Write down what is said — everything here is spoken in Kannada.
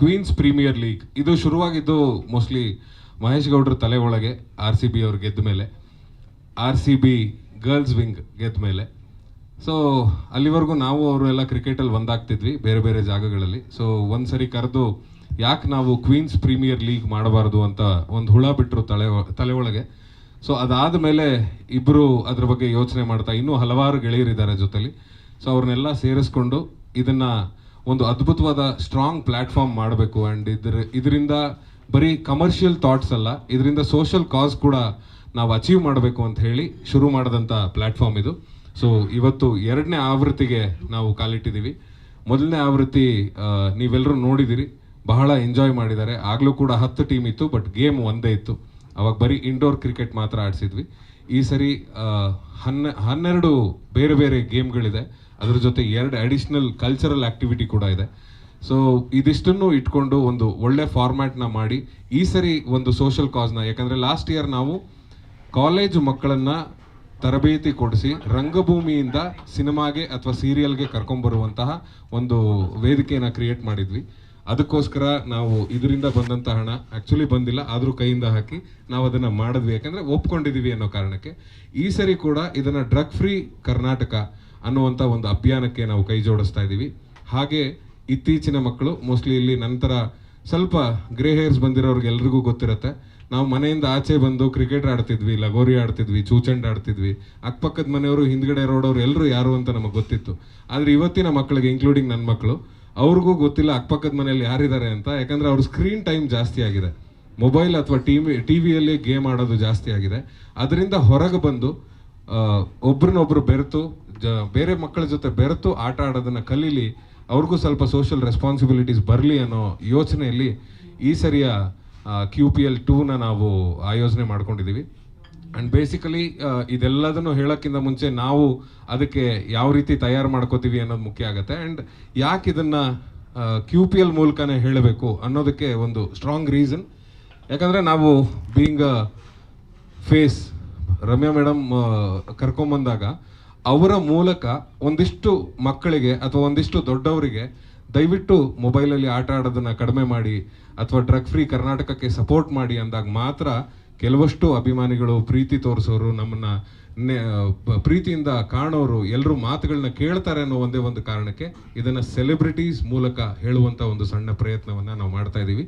Queens premier league. ಇದು ಶುರುವಾಗಿದ್ದು ಮೋಸ್ಟ್ಲಿ ಮಹೇಶ್ ಗೌಡ್ರ ತಲೆ ಒಳಗೆ ಆರ್ ಸಿ ಬಿ ಅವ್ರು ಗೆದ್ದ ಮೇಲೆ. R C B girls wing ಗೆದ್ದ ಮೇಲೆ. ಸೊ ಅಲ್ಲಿವರೆಗೂ ನಾವು ಅವರು ಎಲ್ಲ ಕ್ರಿಕೆಟಲ್ಲಿ ಒಂದಾಗ್ತಿದ್ವಿ, ಬೇರೆ ಬೇರೆ ಜಾಗಗಳಲ್ಲಿ. ಸೊ ಒಂದ್ಸರಿ ಕರೆದು ಯಾಕೆ ನಾವು ಕ್ವೀನ್ಸ್ ಪ್ರೀಮಿಯರ್ ಲೀಗ್ ಮಾಡಬಾರ್ದು ಅಂತ ಒಂದು ಹುಳ ಬಿಟ್ಟರು ತಲೆ ತಲೆ ಒಳಗೆ. ಸೊ ಅದಾದ ಮೇಲೆ ಇಬ್ಬರು ಅದ್ರ ಬಗ್ಗೆ ಯೋಚನೆ ಮಾಡ್ತಾ ಇನ್ನೂ ಹಲವಾರು ಗೆಳೆಯರಿದ್ದಾರೆ ಜೊತೆಲಿ. ಸೊ ಅವ್ರನ್ನೆಲ್ಲ ಸೇರಿಸ್ಕೊಂಡು ಇದನ್ನ ಒಂದು ಅದ್ಭುತವಾದ ಸ್ಟ್ರಾಂಗ್ ಪ್ಲಾಟ್ಫಾರ್ಮ್ ಮಾಡಬೇಕು ಆ್ಯಂಡ್ ಇದ್ರ, ಇದರಿಂದ ಬರೀ ಕಮರ್ಷಿಯಲ್ ಥಾಟ್ಸ್ ಅಲ್ಲ, ಇದರಿಂದ ಸೋಷಲ್ ಕಾಸ್ ಕೂಡ ನಾವು ಅಚೀವ್ ಮಾಡಬೇಕು ಅಂತ ಹೇಳಿ ಶುರು ಮಾಡಿದಂಥ ಪ್ಲಾಟ್ಫಾರ್ಮ್ ಇದು. ಸೊ ಇವತ್ತು ಎರಡನೇ ಆವೃತ್ತಿಗೆ ನಾವು ಕಾಲಿಟ್ಟಿದ್ದೀವಿ. ಮೊದಲನೇ ಆವೃತ್ತಿ ನೀವೆಲ್ಲರೂ ನೋಡಿದಿರಿ. ಬಹಳ ಎಂಜಾಯ್ ಮಾಡಿದ್ದಾರೆ. ಆಗಲೂ ಕೂಡ ಹತ್ತು ಟೀಮ್ ಇತ್ತು ಬಟ್ ಗೇಮ್ ಒಂದೇ ಇತ್ತು. ಅವಾಗ ಬರೀ ಇಂಡೋರ್ ಕ್ರಿಕೆಟ್ ಮಾತ್ರ ಆಡಿಸಿದ್ವಿ. ಈ ಸರಿ ಹನ್ನೆ, ಹನ್ನೆರಡು ಬೇರೆ ಬೇರೆ ಗೇಮ್ಗಳಿದೆ. ಅದರ ಜೊತೆ ಎರಡು ಅಡಿಷ್ನಲ್ ಕಲ್ಚರಲ್ ಆಕ್ಟಿವಿಟಿ ಕೂಡ ಇದೆ. ಸೊ ಇದಿಷ್ಟನ್ನು ಇಟ್ಕೊಂಡು ಒಂದು ಒಳ್ಳೆ ಫಾರ್ಮ್ಯಾಟ್ನ ಮಾಡಿ, ಈ ಸರಿ ಒಂದು ಸೋಷಲ್ ಕಾಸ್ನ ಯಾಕಂದರೆ ಲಾಸ್ಟ್ ಇಯರ್ ನಾವು ಕಾಲೇಜು ಮಕ್ಕಳನ್ನ ತರಬೇತಿ ಕೊಡಿಸಿ, ರಂಗಭೂಮಿಯಿಂದ ಸಿನಿಮಾಗೆ ಅಥವಾ ಸೀರಿಯಲ್ಗೆ ಕರ್ಕೊಂಬರುವಂತಹ ಒಂದು ವೇದಿಕೆಯನ್ನು ಕ್ರಿಯೇಟ್ ಮಾಡಿದ್ವಿ. ಅದಕ್ಕೋಸ್ಕರ ನಾವು ಇದರಿಂದ ಬಂದಂತ ಹಣ ಆಕ್ಚುಲಿ ಬಂದಿಲ್ಲ, ಆದ್ರೂ ಕೈಯಿಂದ ಹಾಕಿ ನಾವು ಅದನ್ನ ಮಾಡಿದ್ವಿ. ಯಾಕಂದ್ರೆ ಒಪ್ಕೊಂಡಿದೀವಿ ಅನ್ನೋ ಕಾರಣಕ್ಕೆ. ಈ ಸರಿ ಕೂಡ ಇದನ್ನ ಡ್ರಗ್ ಫ್ರೀ ಕರ್ನಾಟಕ ಅನ್ನುವಂತ ಒಂದು ಅಭಿಯಾನಕ್ಕೆ ನಾವು ಕೈ ಜೋಡಿಸ್ತಾ ಇದ್ದೀವಿ ಹಾಗೆ ಇತ್ತೀಚಿನ ಮಕ್ಕಳು ಮೋಸ್ಟ್ಲಿ ಇಲ್ಲಿ ನಂತರ ಸ್ವಲ್ಪ ಗ್ರೇ ಹೇರ್ಸ್ ಬಂದಿರೋರ್ಗೆ ಎಲ್ರಿಗೂ ಗೊತ್ತಿರುತ್ತೆ. ನಾವು ಮನೆಯಿಂದ ಆಚೆ ಬಂದು ಕ್ರಿಕೆಟ್ ಆಡ್ತಿದ್ವಿ, ಲಗೋರಿ ಆಡ್ತಿದ್ವಿ, ಚೂಚಂಡ್ ಆಡ್ತಿದ್ವಿ. ಅಕ್ಕಪಕ್ಕದ ಮನೆಯವರು, ಹಿಂದ್ಗಡೆ ರೋಡವ್ರು ಎಲ್ಲರೂ ಯಾರು ಅಂತ ನಮಗೆ ಗೊತ್ತಿತ್ತು. ಆದ್ರೆ ಇವತ್ತಿನ ಮಕ್ಕಳಿಗೆ ಇನ್ಕ್ಲೂಡಿಂಗ್ ನನ್ನ ಮಕ್ಕಳು ಅವ್ರಿಗೂ ಗೊತ್ತಿಲ್ಲ ಅಕ್ಕಪಕ್ಕದ ಮನೆಯಲ್ಲಿ ಯಾರಿದ್ದಾರೆ ಅಂತ. ಯಾಕಂದ್ರೆ ಅವ್ರ ಸ್ಕ್ರೀನ್ ಟೈಮ್ ಜಾಸ್ತಿ ಆಗಿದೆ. ಮೊಬೈಲ್ ಅಥವಾ ಟಿವಿ ಟಿವಿಯಲ್ಲಿ ಗೇಮ್ ಆಡೋದು ಜಾಸ್ತಿ ಆಗಿದೆ. ಅದರಿಂದ ಹೊರಗೆ ಬಂದು ಒಬ್ರನ್ನೊಬ್ರು ಬೆರೆತು, ಜ, ಬೇರೆ ಮಕ್ಕಳ ಜೊತೆ ಬೆರೆತು ಆಟ ಆಡೋದನ್ನು ಕಲೀಲಿ, ಅವ್ರಿಗೂ ಸ್ವಲ್ಪ ಸೋಷಿಯಲ್ ರೆಸ್ಪಾನ್ಸಿಬಿಲಿಟೀಸ್ ಬರಲಿ ಅನ್ನೋ ಯೋಚನೆಯಲ್ಲಿ ಈ ಸರಿಯ ಕ್ಯೂ ಪಿ ಎಲ್ ಟೂನ ನಾವು ಆಯೋಜನೆ ಮಾಡ್ಕೊಂಡಿದ್ದೀವಿ. ಅಂಡ್ ಬೇಸಿಕಲಿ ಇದೆಲ್ಲದನ್ನು ಹೇಳೋಕ್ಕಿಂತ ಮುಂಚೆ ನಾವು ಅದಕ್ಕೆ ಯಾವ ರೀತಿ ತಯಾರು ಮಾಡ್ಕೋತೀವಿ ಅನ್ನೋದು ಮುಖ್ಯ ಆಗುತ್ತೆ. ಆ್ಯಂಡ್ ಯಾಕೆ ಇದನ್ನು ಕ್ಯೂ ಪಿ ಎಲ್ ಮೂಲಕನೇ ಹೇಳಬೇಕು ಅನ್ನೋದಕ್ಕೆ ಒಂದು ಸ್ಟ್ರಾಂಗ್ ರೀಸನ್ ಯಾಕಂದರೆ ನಾವು ಬೀಂಗ್ ಫೇಸ್ ರಮ್ಯಾ ಮೇಡಮ್ ಕರ್ಕೊಂಬಂದಾಗ ಅವರ ಮೂಲಕ ಒಂದಿಷ್ಟು ಮಕ್ಕಳಿಗೆ ಅಥವಾ ಒಂದಿಷ್ಟು ದೊಡ್ಡವರಿಗೆ ದಯವಿಟ್ಟು ಮೊಬೈಲಲ್ಲಿ ಆಟ ಆಡೋದನ್ನು ಕಡಿಮೆ ಮಾಡಿ ಅಥವಾ ಡ್ರಗ್ ಫ್ರೀ ಕರ್ನಾಟಕಕ್ಕೆ ಸಪೋರ್ಟ್ ಮಾಡಿ ಅಂದಾಗ ಮಾತ್ರ ಕೆಲವಷ್ಟು ಅಭಿಮಾನಿಗಳು ಪ್ರೀತಿ ತೋರಿಸೋರು ನಮ್ಮನ್ನ ಪ್ರೀತಿಯಿಂದ ಕಾಣೋರು ಎಲ್ಲರೂ ಮಾತುಗಳನ್ನ ಕೇಳ್ತಾರೆ ಅನ್ನೋ ಒಂದೇ ಒಂದು ಕಾರಣಕ್ಕೆ ಇದನ್ನ ಸೆಲೆಬ್ರಿಟೀಸ್ ಮೂಲಕ ಹೇಳುವಂತ ಒಂದು ಸಣ್ಣ ಪ್ರಯತ್ನವನ್ನ ನಾವು ಮಾಡ್ತಾ ಇದ್ದೀವಿ